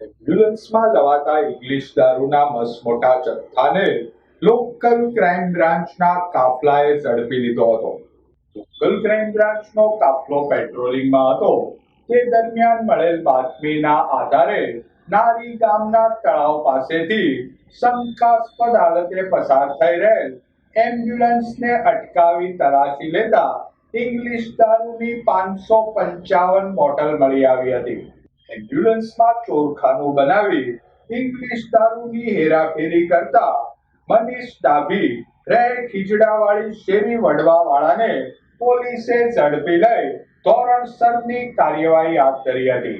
એમ્બ્યુલન્સમાં લવાતા English દારૂના મસમોટા જથ્થાને local crime બ્રાન્ચના કાફલાએ ઝડપી લીધો હતો. લોકલ ક્રાઇમ બ્રાન્ચનો કાફલો પેટ્રોલિંગમાં હતો. તે દરમિયાન મળેલ બાતમીના આધારે નારી ગામના તળાવ પાસેથી શંકાસ્પદ હાલતે પસાર થઈ રહેલ એમ્બ્યુલન્સને અટકાવી તલાશી લેતા ઇંગ્લિશ દારૂની પાંચસો પંચાવન બોટલ મળી આવી હતી. એમ્બ્યુલન્સમાં ચોરખાનું બનાવી ઇંગ્લિશ દારૂની હેરાફેરી કરતા મનીષ ડાભી રે ખીજડાવાળી શેરી વડવા વાળાને પોલીસે ઝડપી લઈ ધોરણસરની કાર્યવાહી હાથ ધરી હતી.